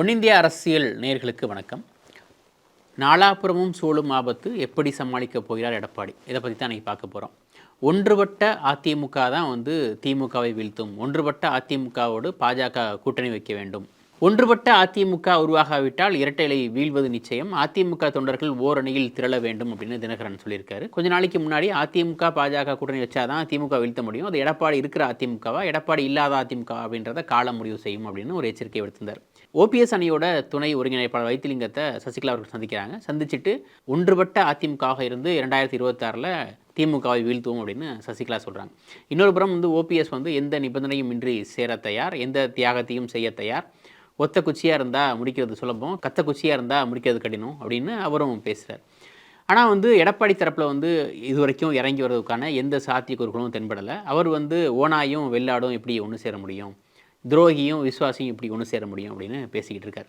ஒன்னிந்திய அரசியல் நேயர்களுக்கு வணக்கம். நாலாபுரமும் சூழும் ஆபத்து எப்படி சமாளிக்கப் போகிறார் எடப்பாடி? இதை பற்றி தான் நீங்கள் பார்க்க போகிறோம் ஒன்றுபட்ட அதிமுக தான் வந்து திமுகவை வீழ்த்தும். ஒன்றுபட்ட அதிமுகவோடு பாஜக கூட்டணி வைக்க வேண்டும். ஒன்றுபட்ட அதிமுக உருவாகாவிட்டால் இரட்டை வீழ்வது நிச்சயம். அதிமுக தொண்டர்கள் ஓரணியில் திரள வேண்டும் அப்படின்னு தினகரன் சொல்லியிருக்காரு. கொஞ்ச நாளைக்கு முன்னாடி அதிமுக பாஜக கூட்டணி வச்சாதான் திமுக வீழ்த்த முடியும். அது எடப்பாடி இருக்கிற அதிமுகவா எடப்பாடி இல்லாத அதிமுக அப்படின்றத காலம் முடிவு செய்யும் அப்படின்னு ஒரு எச்சரிக்கை விடுத்திருந்தார். ஓபிஎஸ் அணியோட துணை ஒருங்கிணைப்பாளர் வைத்திலிங்கத்தை சசிகலா அவர்கள் சந்திக்கிறாங்க. சந்திச்சுட்டு ஒன்றுபட்ட அதிமுகவாக இருந்து இரண்டாயிரத்தி இருபத்தாறில் திமுகவை வீழ்த்துவோம் அப்படின்னு சசிகலா சொல்கிறாங்க இன்னொரு புறம் வந்து ஓபிஎஸ் வந்து எந்த நிபந்தனையும் இன்றி சேர தயார் எந்த தியாகத்தையும் செய்ய தயார். ஒத்த குச்சியாக இருந்தால் முடிக்கிறது சுலபம் கத்த குச்சியாக இருந்தால் முடிக்கிறது கடினம் அப்படின்னு அவரும் பேசுகிறார் ஆனால் வந்து எடப்பாடி தரப்பில் வந்து இது வரைக்கும் இறங்கி வர்றதுக்கான எந்த சாத்தியக்கூறுகளும் தென்படலை. அவர் வந்து ஓனாயும் வெள்ளாடும் எப்படி ஒன்று சேர முடியும்? துரோகியும் விசுவாசியும் இப்படி ஒன்று சேர முடியும் அப்படின்னு பேசிக்கிட்டு இருக்கார்.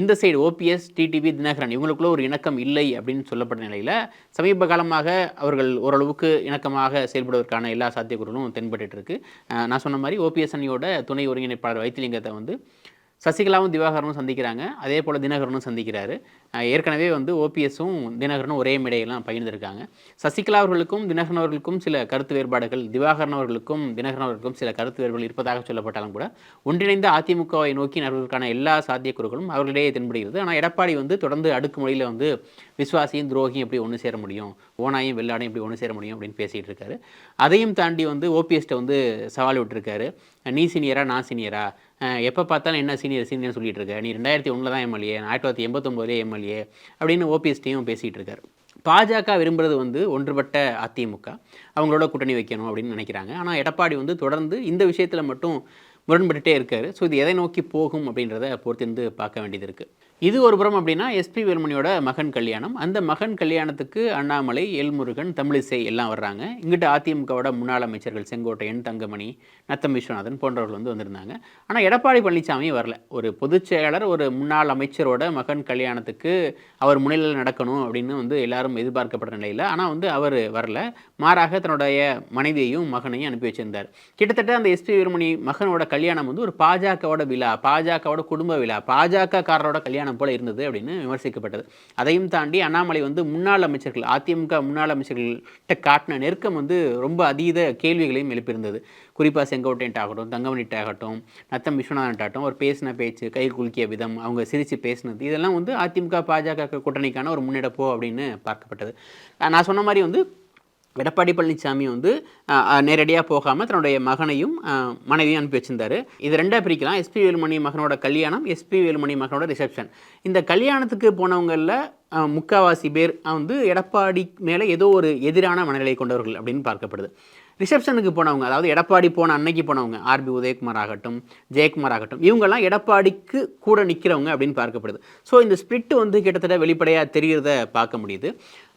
இந்த சைடு ஓபிஎஸ் டிடிவி தினகரன் இவங்களுக்குள்ள ஒரு இணக்கம் இல்லை அப்படின்னு சொல்லப்பட்ட நிலையில் சமீப காலமாக அவர்கள் ஓரளவுக்கு இணக்கமாக செயல்படுவதற்கான எல்லா சாத்தியக்கூறுகளும் தென்பட்டு இருக்கு. நான் சொன்ன மாதிரி ஓபிஎஸ் அணியோட துணை ஒருங்கிணைப்பாளர் வைத்திலிங்கத்தை வந்து சசிகலாவும் திவாகரனும் சந்திக்கிறாங்க. அதே போல் தினகரனும் சந்திக்கிறாரு. ஏற்கனவே வந்து ஓபிஎஸும் தினகரனும் ஒரே மேடையெல்லாம் பகிர்ந்திருக்காங்க. சசிகலா அவர்களுக்கும் தினகரன் அவர்களுக்கும் சில கருத்து வேறுபாடுகள் திவாகரன் அவர்களுக்கும் தினகரன் அவர்களுக்கும் சில கருத்து வேறுபாடுகள் இருப்பதாக சொல்லப்பட்டாலும் கூட ஒன்றிணைந்த அதிமுகவை நோக்கி நடுவதற்கான எல்லா சாத்தியக்கூறுகளும் அவர்களிடையே தென்படுகிறது. ஆனால் எடப்பாடி வந்து தொடர்ந்து அடுக்குமுறையில் வந்து விஸ்வாசியும் துரோகியும் எப்படி ஒன்று சேர முடியும்? ஓனாயும் வெள்ளாடையும் எப்படி ஒன்று சேர முடியும் அப்படின்னு பேசிகிட்டு இருக்காரு. அதையும் தாண்டி வந்து ஓபிஎஸ்ட்டை வந்து சவால் விட்டுருக்காரு. நீ சீனியரா நான் சீனியரா? எப்போ பார்த்தாலும் என்ன சீனியர் சீனியர் சொல்லிட்டு இருக்க நீ ரெண்டாயிரத்தி ஒன்றில் தான் எம்எல்ஏ ஆயிரத்தி தொள்ளாயிரத்தி எண்பத்தொம்போதுலேயே எம்எல்ஏ அப்படின்னு ஓபிஎஸ்டியும் பேசிகிட்டு இருக்காரு பாஜக விரும்புறது வந்து ஒன்றுபட்ட அதிமுக. அவங்களோட கூட்டணி வைக்கணும் அப்படின்னு நினைக்கிறாங்க. ஆனால் எடப்பாடி வந்து தொடர்ந்து இந்த விஷயத்தில் மட்டும் முரண்பட்டுட்டே இருக்காரு. ஸோ இது எதை நோக்கி போகும் அப்படின்றத பொறுத்திருந்து பார்க்க வேண்டியது இருக்குது இது ஒரு புறம் அப்படின்னா எஸ்பி வேலுமணியோட மகன் கல்யாணம். அந்த மகன் கல்யாணத்துக்கு அண்ணாமலை எல்முருகன் தமிழிசை எல்லாம் வர்றாங்க. இங்கிட்ட அதிமுகவோட முன்னாள் அமைச்சர்கள் செங்கோட்டையன் தங்கமணி நத்தம் விஸ்வநாதன் போன்றவர்கள் வந்து வந்திருந்தாங்க. ஆனால் எடப்பாடி பழனிசாமி வரல. ஒரு பொதுச் செயலாளர் ஒரு முன்னாள் அமைச்சரோட மகன் கல்யாணத்துக்கு அவர் முன்னிலையில் நடக்கணும் அப்படின்னு வந்து எல்லாரும் எதிர்பார்க்கப்பட்ட நிலையில் ஆனால் வந்து அவர் வரல. மாறாக தன்னுடைய மனைவியையும் மகனையும் அனுப்பி வச்சிருந்தார். கிட்டத்தட்ட அந்த எஸ்பி வேலுமணி மகனோட கல்யாணம் வந்து ஒரு பாஜகவோட விழா பாஜகவோட குடும்ப விழா பாஜக காரரோட கல்யாணம் போல இருந்தது அப்படின்னு விமர்சிக்கப்பட்டது. அதையும் தாண்டி அண்ணாமலை வந்து முன்னாள் அமைச்சர்கள் அதிமுக முன்னாள் அமைச்சர்கள்ட்ட காட்டின நெருக்கம் வந்து ரொம்ப அதீத கேள்விகளையும் எழுப்பியிருந்தது. குறிப்பாக செங்கோட்டையன்ட்ட ஆகட்டும் தங்கமணிட்ட ஆகட்டும் நத்தம் விஸ்வநாதன்ட்டாகட்டும் அவர் பேசின பேச்சு கை குலுக்கிய விதம் அவங்க சிரித்து பேசினது இதெல்லாம் வந்து அதிமுக பாஜக கூட்டணிக்கான ஒரு முன்னெடுப்போ அப்படின்னு பார்க்கப்பட்டது. நான் சொன்ன மாதிரி வந்து எடப்பாடி பழனிசாமி வந்து நேரடியாக போகாமல் தன்னுடைய மகனையும் மனைவியும் அனுப்பி வச்சிருந்தார். இது ரெண்டாக பிரிக்கலாம். எஸ்பி வேலுமணி மகனோட கல்யாணம் எஸ்பி வேலுமணி மகனோட ரிசப்ஷன் இந்த கல்யாணத்துக்கு போனவங்களில் முக்காவாசி பேர் வந்து எடப்பாடி மேலே ஏதோ ஒரு எதிரான மனநிலை கொண்டவர்கள் அப்படின்னு பார்க்கப்படுது. ரிசப்ஷனுக்கு போனவங்க அதாவது எடப்பாடி போன அன்னைக்கு போனவங்க ஆர்பி உதயகுமார் ஆகட்டும் ஜெயக்குமார் ஆகட்டும் இவங்கெல்லாம் எடப்பாடிக்கு கூட நிற்கிறவங்க அப்படின்னு பார்க்கப்படுது. ஸோ இந்த ஸ்பிரிட் வந்து கிட்டத்தட்ட வெளிப்படையாக தெரிகிறத பார்க்க முடியுது.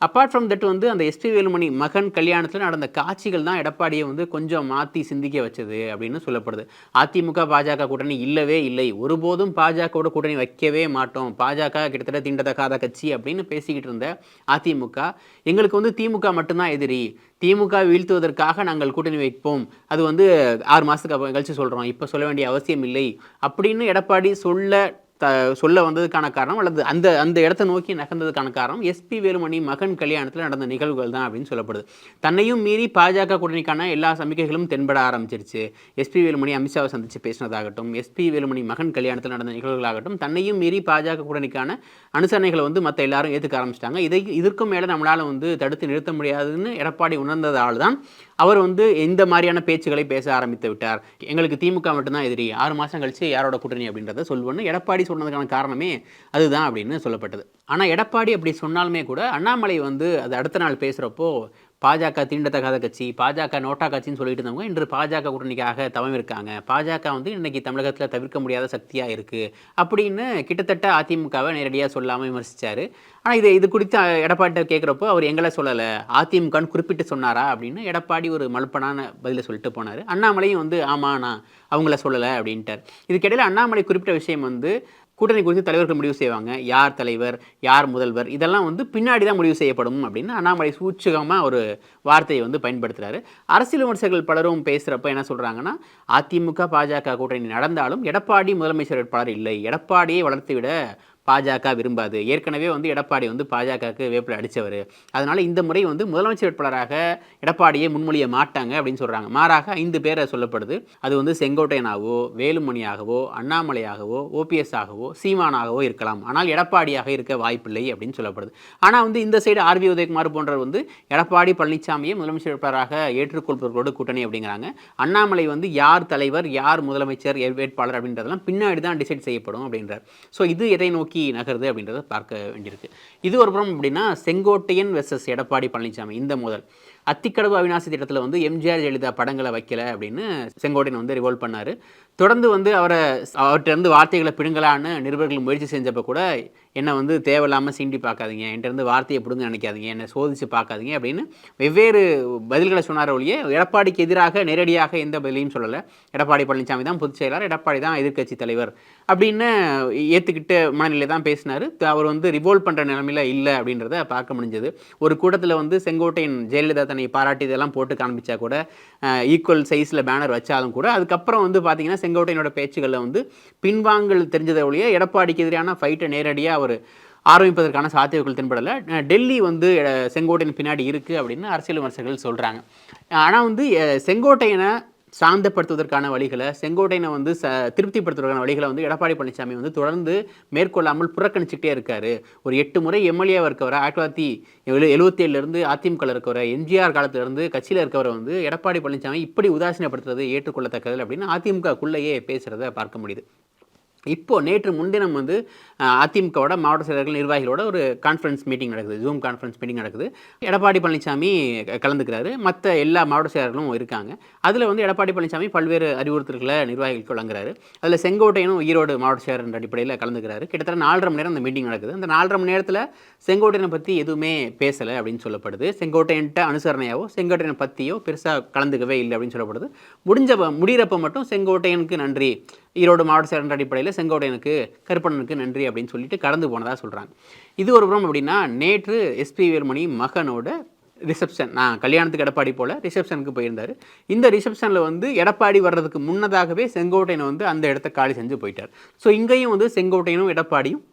அப்பார்ட் ஃப்ரம் தட் வந்து அந்த எஸ்பி வேலுமணி மகன் கல்யாணத்தில் நடந்த காட்சிகள் தான் எடப்பாடியை வந்து கொஞ்சம் மாற்றி சிந்திக்க வச்சது அப்படின்னு சொல்லப்படுது. அதிமுக பாஜக கூட்டணி இல்லவே இல்லை. ஒருபோதும் பாஜகவோட கூட்டணி வைக்கவே மாட்டோம். பாஜக கிட்டத்தட்ட தீண்டத்தக்காத கட்சி அப்படின்னு பேசிக்கிட்டு இருந்த அதிமுக எங்களுக்கு வந்து திமுக மட்டும்தான் எதிரி. திமுக வீழ்த்துவதற்காக நாங்கள் கூட்டணி வைப்போம். அது வந்து ஆறு மாதத்துக்கு அப்புறம் கழிச்சு சொல்கிறோம் இப்போ சொல்ல வேண்டிய அவசியம் இல்லை. அப்படின்னு எடப்பாடி சொல்ல த சொல்ல வந்ததுக்கான காரணம் அல்லது அந்த அந்த இடத்த நோக்கி நகர்ந்ததுக்கான காரணம் எஸ்பி வேலுமணி மகன் கல்யாணத்தில் நடந்த நிகழ்வுகள் தான் அப்படின்னு சொல்லப்படுது. தன்னையும் மீறி பாஜக கூட்டணிக்கான எல்லா சமிக்கைகளும் தென்பட ஆரம்பிச்சிருச்சு. எஸ்பி வேலுமணி அமித்ஷாவை சந்தித்து பேசினதாகட்டும் எஸ்பி வேலுமணி மகன் கல்யாணத்தில் நடந்த நிகழ்வுகளாகட்டும் தன்னையும் மீறி பாஜக கூட்டணிக்கான அனுசரணைகளை வந்து மற்ற எல்லாரும் ஏற்றுக்க ஆரம்பிச்சிட்டாங்க. இதை இதற்கும் மேலே நம்மளால் வந்து தடுத்து நிறுத்த முடியாதுன்னு எடப்பாடி உணர்ந்ததால் தான் அவர் வந்து இந்த மாதிரியான பேச்சுகளை பேச ஆரம்பித்து விட்டார்? எங்களுக்கு திமுக மட்டும்தான் எதிரி. ஆறு மாதம் கழிச்சு யாரோட கூட்டணி அப்படின்றத சொல்லுவோன்னு எடப்பாடி சொன்னதுக்கான காரணமே அதுதான் அப்படின்னு சொல்லப்பட்டது. ஆனால் எடப்பாடி அப்படி சொன்னாலுமே கூட அண்ணாமலை வந்து அது அடுத்த நாள் பேசுகிறப்போ பாஜக தீண்டத்தகாத கட்சி பாஜக நோட்டா கட்சின்னு சொல்லிட்டு இருந்தவங்க இன்று பாஜக கூட்டணிக்காக தவம் இருக்காங்க பாஜக வந்து இன்றைக்கி தமிழகத்தில் தவிர்க்க முடியாத சக்தியாக இருக்குது அப்படின்னு கிட்டத்தட்ட அதிமுகவை நேரடியாக சொல்லாமல் விமர்சித்தார் ஆனால் இது இது குறித்து எடப்பாடி கேட்குறப்போ அவர் எங்களை சொல்லலை. அதிமுகன்னு குறிப்பிட்டு சொன்னாரா அப்படின்னு எடப்பாடி ஒரு மலுப்பனான பதிலை சொல்லிட்டு போனார். அண்ணாமலையும் வந்து ஆமா நான் அவங்கள சொல்லலை அப்படின்ட்டார். இதுக்கிடையில் அண்ணாமலை குறிப்பிட்ட விஷயம் வந்து கூட்டணி குறித்து தலைவர்கள் முடிவு செய்வாங்க. யார் தலைவர் யார் முதல்வர் இதெல்லாம் வந்து பின்னாடி தான் முடிவு செய்யப்படும் அப்படின்னு அண்ணாமலை சூச்சகமாக ஒரு வார்த்தையை வந்து பயன்படுத்துகிறாரு அரசியல் விமர்சகர்கள் பலரும் பேசுகிறப்ப என்ன சொல்கிறாங்கன்னா அதிமுக பாஜக கூட்டணி நடந்தாலும் எடப்பாடி முதலமைச்சர் வேட்பாளர் இல்லை. எடப்பாடியை வளர்த்து விட பாஜக விரும்பாது. ஏற்கனவே வந்து எடப்பாடி வந்து பாஜகவுக்கு வேப்பில் அடித்தவர் அதனால் இந்த முறை வந்து முதலமைச்சர் வேட்பாளராக எடப்பாடியை முன்மொழிய மாட்டாங்க அப்படின்னு சொல்கிறாங்க மாறாக ஐந்து பேரை சொல்லப்படுது. அது வந்து செங்கோட்டையனாகவோ வேலுமணியாகவோ அண்ணாமலையாகவோ ஓபிஎஸ் ஆகவோ சீமானாகவோ இருக்கலாம். ஆனால் எடப்பாடியாக இருக்க வாய்ப்பில்லை அப்படின்னு சொல்லப்படுது. ஆனால் வந்து இந்த சைடு ஆர்வி உதயகுமார் போன்றவர் வந்து எடப்பாடி பழனிசாமியை முதலமைச்சர் வேட்பாளராக ஏற்றுக்கொள்பவர்களோடு கூட்டணி அப்படிங்கிறாங்க. அண்ணாமலை வந்து யார் தலைவர் யார் முதலமைச்சர் வேட்பாளர் அப்படின்றதெல்லாம் பின்னாடி தான் டிசைட் செய்யப்படும் அப்படின்றார். ஸோ இது எதை நோக்கி நகருது அப்படின்றத பார்க்க வேண்டியிருக்கு. இது ஒரு புறம் அப்படின்னா செங்கோட்டையன் வெர்சஸ் எடப்பாடி பழனிசாமி இந்த மோதல். அத்திக்கடவு அவிநாசி திட்டத்தில் வந்து எம்ஜிஆர் ஜெயலலிதா படங்களை வைக்கல அப்படின்னு செங்கோட்டையன் வந்து ரிவோல்வ் பண்ணார். தொடர்ந்து வந்து அவரை அவர்கிட்ட வார்த்தைகளை பிடுங்கலான்னு நிருபர்கள் முயற்சி செஞ்சப்போ கூட என்னை வந்து தேவையில்லாமல் சீண்டி பார்க்காதீங்க. என்கிட்ட வார்த்தையை பிடுங்க நினைக்காதீங்க. என்னை சோதித்து பார்க்காதீங்க அப்படின்னு வெவ்வேறு பதில்களை சொன்னார் ஒழிய எடப்பாடிக்கு எதிராக நேரடியாக எந்த பதிலையும் சொல்லலை. எடப்பாடி பழனிசாமி தான் பொதுச் செயலாளர் எடப்பாடி தான் எதிர்க்கட்சி தலைவர் அப்படின்னு ஏற்றுக்கிட்ட மனநிலை தான் பேசினார். அவர் வந்து ரிவோல்வ் பண்ணுற நிலமையில் இல்லை அப்படின்றத பார்க்க முடிஞ்சது. ஒரு கூட்டத்தில் வந்து செங்கோட்டையின் ஜெயலலிதா தன்னை பாராட்டி இதெல்லாம் போட்டு காண்பிச்சா கூட ஈக்குவல் சைஸில் பேனர் வச்சாலும் கூட அதுக்கப்புறம் வந்து பார்த்திங்கன்னா செங்கோட்டையனோட பேச்சுகளில் வந்து பின்வாங்கல் தெரிஞ்சதை ஒழிய எடப்பாடிக்கு எதிரான ஃபைட்டை நேரடியாக அவர் ஆரம்பிப்பதற்கான சாத்தியங்கள் தென்படலை. டெல்லி வந்து செங்கோட்டையின் பின்னாடி இருக்குது அப்படின்னு அரசியல் விமர்சகர்கள் சொல்கிறாங்க ஆனால் வந்து செங்கோட்டையனை சாந்தப்படுத்துவதற்கான வழிகளை செங்கோட்டையனை வந்து ச திருப்திப்படுத்துவதற்கான வழிகளை வந்து எடப்பாடி பழனிசாமி வந்து தொடர்ந்து மேற்கொள்ளாமல் புறக்கணிச்சுக்கிட்டே இருக்காரு. ஒரு எட்டு முறை எம்எல்ஏவாக இருக்கவர் ஆயிரத்தி தொள்ளாயிரத்தி எழு எழுபத்தேழுலேருந்து அதிமுகவில் இருக்கவர் இருக்கவரை எம்ஜிஆர் காலத்திலிருந்து கட்சியில் இருக்கவரை வந்து எடப்பாடி பழனிசாமி இப்படி உதாசீனப்படுத்துறது ஏற்றுக்கொள்ளத்தக்கது அப்படின்னு அதிமுகக்குள்ளேயே பேசுகிறத பார்க்க முடியுது. இப்போது நேற்று முன்தினம் வந்து அதிமுகவோட மாவட்ட செயலர்கள் நிர்வாகிகளோட ஒரு கான்ஃபரன்ஸ் மீட்டிங் நடக்குது. ஜூம் கான்ஃபரன்ஸ் மீட்டிங் நடக்குது. எடப்பாடி பழனிசாமி கலந்துக்கிறாரு. மற்ற எல்லா மாவட்ட செயலர்களும் இருக்காங்க. அதில் வந்து எடப்பாடி பழனிசாமி பல்வேறு அறிவுறுத்தல்களை நிர்வாகிகளுக்கு வழங்குறாரு. அதில் செங்கோட்டையனும் ஈரோடு மாவட்ட செயலர் என்ற அடிப்படையில் கலந்துக்கிறாரு. கிட்டத்தட்ட நாலரை மணி நேரம் அந்த மீட்டிங் நடக்குது. அந்த நாலரை மணி நேரத்தில் செங்கோட்டையனை பற்றி எதுவுமே பேசலை அப்படின்னு சொல்லப்படுது. செங்கோட்டையன்ட்ட அனுசரணையாவோ செங்கோட்டையனை பற்றியோ பெருசாக கலந்துக்கவே இல்லை அப்படின்னு சொல்லப்படுது. முடிஞ்ச முடிகிறப்ப மட்டும் செங்கோட்டையனுக்கு நன்றி. ஈரோடு மாவட்ட செயலர் அடிப்படையில் செங்கோட்டையனுக்கு கருப்பண்ணனுக்கு நன்றி அப்படின்னு சொல்லிட்டு கடந்து போனதாக சொல்கிறாங்க இது ஒரு புறம் அப்படின்னா நேற்று எஸ்பி வேல்மணி மகனோட ரிசப்ஷன் நான் கல்யாணத்துக்கு எடப்பாடி போல் ரிசப்ஷனுக்கு போயிருந்தார். இந்த ரிசப்ஷனில் வந்து எடப்பாடி வர்றதுக்கு முன்னதாகவே செங்கோட்டையனை வந்து அந்த இடத்த காலி செஞ்சு போயிட்டார். ஸோ இங்கேயும் வந்து செங்கோட்டையனும் எடப்பாடியும்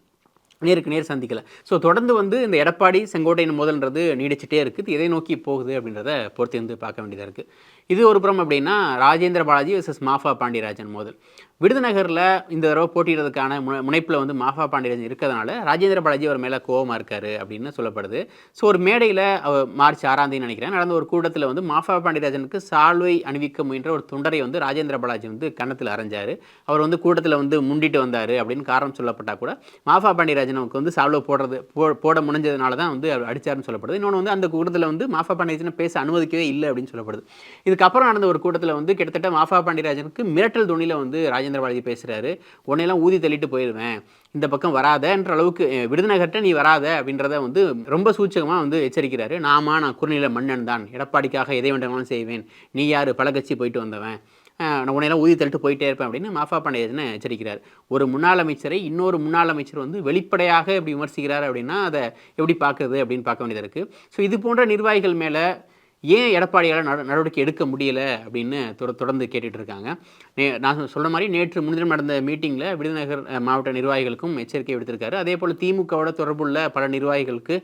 நேருக்கு நேர் சந்திக்கலை. ஸோ தொடர்ந்து வந்து இந்த எடப்பாடி செங்கோட்டையின் முதல்ன்றது நீடிச்சிட்டே இருக்குது எதை நோக்கி போகுது அப்படின்றத பொறுத்து வந்து பார்க்க வேண்டியதாக இருக்குது இது ஒரு புறம் அப்படின்னா ராஜேந்திர பாலாஜி வர்சஸ் மாஃபா பாண்டியராஜன் மோதல். விருதுநகரில் இந்த தடவை போட்டியிடுறதுக்கான முனை முனைப்பில் வந்து மாஃபா பாண்டியராஜன் இருக்கிறதுனால ராஜேந்திர பாலாஜி அவர் மேலே கோவமாக இருக்கார் அப்படின்னு சொல்லப்படுது. ஸோ ஒரு மேடையில் அவர் மார்ச் ஆறாம் தேதி நினைக்கிறேன். நடந்த ஒரு கூட்டத்தில் வந்து மாஃபா பாண்டியராஜனுக்கு சால்வை அணிவிக்க முயன்ற ஒரு தொண்டரை வந்து ராஜேந்திர பாலாஜி வந்து கன்னத்தில் அரைஞ்சார். அவர் வந்து கூட்டத்தில் வந்து முண்டிட்டு வந்தார் அப்படின்னு காரணம் சொல்லப்பட்டால் கூட மாஃபா பாண்டியராஜன் அவருக்கு வந்து சால்வை போடுறது போ போட முடிஞ்சதுனால தான் வந்து அடித்தார்னு சொல்லப்படுது. இன்னொன்று வந்து அந்த கூட்டத்தில் வந்து மாஃபா பாண்டியராஜனை பேச அனுமதிக்கவே இல்லை அப்படின்னு சொல்லப்படுது. இதுக்கப்புறம் நடந்த ஒரு கூட்டத்தில் வந்து கிட்டத்தட்ட மாஃபா பாண்டியராஜனுக்கு மிரட்டல் துணியில் வந்து ராஜேந்திர பாலாஜி பேசுகிறாரு உன்னையெல்லாம் ஊதி தள்ளிட்டு போயிடுவேன் இந்த பக்கம் வராதன்ற அளவுக்கு விருதுநகர்கிட்ட நீ வராத அப்படின்றத வந்து ரொம்ப சூச்சகமாக வந்து எச்சரிக்கிறாரு. நாமா நான் குறுநில மன்னன் தான். எடப்பாடிக்காக எதை வேண்டாலும் செய்வேன். நீ யார்? பழகட்சி போயிட்டு வந்தவன். நான் உன்னையெல்லாம் ஊதி தள்ளிட்டு போயிட்டே இருப்பேன் அப்படின்னு மாஃபா பாண்டியஜனை எச்சரிக்கிறார். ஒரு முன்னாள் அமைச்சரை இன்னொரு முன்னாள் அமைச்சர் வந்து வெளிப்படையாக எப்படி விமர்சிக்கிறார் அப்படின்னா அதை எப்படி பார்க்குறது அப்படின்னு பார்க்க வேண்டியதாக இருக்குது ஸோ இது போன்ற நிர்வாகிகள் மேலே ஏன் எடப்பாடியால் நட நடவடிக்கை எடுக்க முடியலை அப்படின்னு தொடர்ந்து கேட்டுட்டு இருக்காங்க நே நான் சொன்ன மாதிரி நேற்று முன்தினம் நடந்த மீட்டிங்கில் விருதுநகர் மாவட்ட நிர்வாகிகளுக்கும் எச்சரிக்கை விடுத்திருக்காரு. அதே போல் திமுகவோட தொடர்புள்ள பல நிர்வாகிகளுக்கு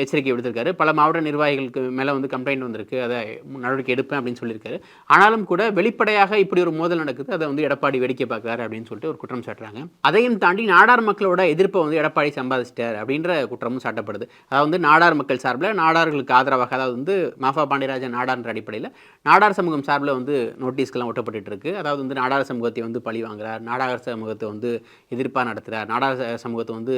எச்சரிக்கை விடுத்திருக்காரு. பல மாவட்ட நிர்வாகிகளுக்கு மேலே வந்து கம்ப்ளைண்ட் வந்திருக்கு. அதை நடவடிக்கை எடுப்பேன் அப்படின்னு சொல்லியிருக்காரு. ஆனாலும் கூட வெளிப்படையாக இப்படி ஒரு மோதல் நடக்குது. அதை வந்து எடப்பாடி வேடிக்கை பார்க்குறாரு அப்படின்னு சொல்லிட்டு ஒரு குற்றம் சாட்டுறாங்க. அதையும் தாண்டி நாடார் மக்களோட எதிர்ப்பை வந்து எடப்பாடி சம்பாதிச்சிட்டார் அப்படின்ற குற்றமும் சாட்டப்படுது. அதாவது வந்து நாடார் மக்கள் சார்பில் நாடார்களுக்கு ஆதரவாக அதாவது வந்து மாஃபா பாண்டியராஜன் நாடான்ற அடிப்படையில் நாடார் சமூகம் சார்பில் வந்து நோட்டீஸ்க்கெல்லாம் ஒட்டப்பட்டு இருக்கு அதாவது வந்து நாடார் சமூகத்தை வந்து பழி வாங்குறார் நாடார் சமூகத்தை வந்து எதிர்ப்பாக நடத்துகிறார் நாடார் சமூகத்தை வந்து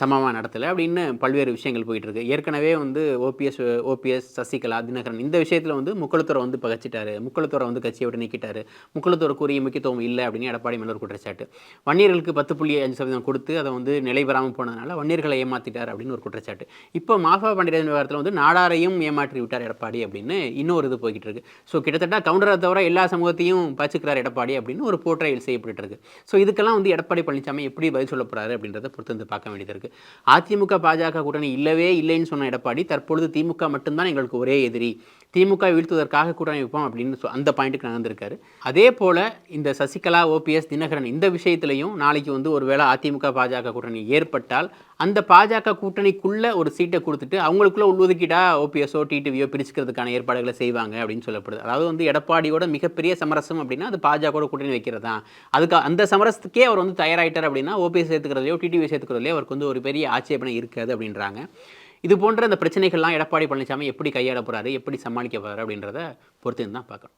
சமமாக நடத்தலை அப்படின்னு பல்வேறு விஷயங்கள் போயிட்டு இருக்கு ஏற்கனவே வந்து ஓபிஎஸ் ஓபிஎஸ் சசிகலா தினகரன் இந்த விஷயத்தில் வந்து முக்குளத்தூரை வந்து பகச்சிட்டாரு. முக்குளத்தூரை வந்து கட்சியை விட்டு நீக்கிட்டாரு. முக்குளத்தூருக்குரிய முக்கியத்துவம் இல்லை அப்படின்னு எடப்பாடி மேலே ஒரு குற்றச்சாட்டு. வன்னியர்களுக்கு பத்து புள்ளி அஞ்சு சதவீதம் கொடுத்து அதை வந்து நிலை பெறாமல் போனதுனால வன்னியர்களை ஏமாற்றிட்டார் அப்படின்னு ஒரு குற்றச்சாட்டு. இப்போ மாஃபா பண்டிதன் விவகாரத்தில் வந்து நாடாரையும் ஏமாற்றி விட்டார் எடப்பாடி அப்படின்னு இன்னொரு இது போய்கிட்டு இருக்கு ஸோ கிட்டத்தட்ட கவுண்டரை தவிர எல்லா சமூகத்தையும் பச்சுக்கிறார் எடப்பாடி அப்படின்னு ஒரு போர்ட்ரையல் செய்யப்பட்டு இருக்கு ஸோ இதுக்கெல்லாம் வந்து எடப்பாடி பழனிசாமி எப்படி பதில் சொல்ல அப்படின்றத பொறுத்து வந்து பார்க்க வேண்டியது இருக்கு. அதிமுக பாஜக கூட்டணி இல்லவே இல்லைன்னு சொன்ன எடப்பாடி தற்பொழுது திமுக மட்டும்தான் எங்களுக்கு ஒரே எதிரி. திமுக வீழ்த்துவதற்காக கூட்டணி வைப்போம் அப்படின்னு அந்த பாயிண்ட்டுக்கு நகர்ந்திருக்காரு அதே போல இந்த சசிகலா ஓபிஎஸ் தினகரன் இந்த விஷயத்திலையும் நாளைக்கு வந்து ஒருவேளை அதிமுக பாஜக கூட்டணி ஏற்பட்டால் அந்த பாஜக கூட்டணிக்குள்ளே ஒரு சீட்டை கொடுத்துட்டு அவங்களுக்குள்ள உள்ஒதுக்கீடா ஓபிஎஸ்ஓ டிடிவியோ பிரிச்சுக்கிறதுக்கான ஏற்பாடுகளை செய்வாங்க அப்படின்னு சொல்லப்படுது. அதாவது வந்து எடப்பாடியோட மிகப்பெரிய சமரசம் அப்படின்னா அது பாஜகவோட கூட்டணி வைக்கிறது. தான் அதுக்கு அந்த சமரசத்துக்கே அவர் வந்து தயாராகிட்டார் அப்படின்னா ஓபிஎஸ் சேர்த்துக்கிறதுலையோ டிடிவி சேர்த்துக்கிறதுலையோ அவருக்கு வந்து ஒரு பெரிய ஆட்சேபனை இருக்காது அப்படின்றாங்க. இது போன்ற அந்த பிரச்சனைகள்லாம் எடப்பாடி பழனிசாமி எப்படி கையாள போகிறாரு எப்படி சமாளிக்க போகிறாரு அப்படின்றத பொறுத்து தான் பார்க்கணும்.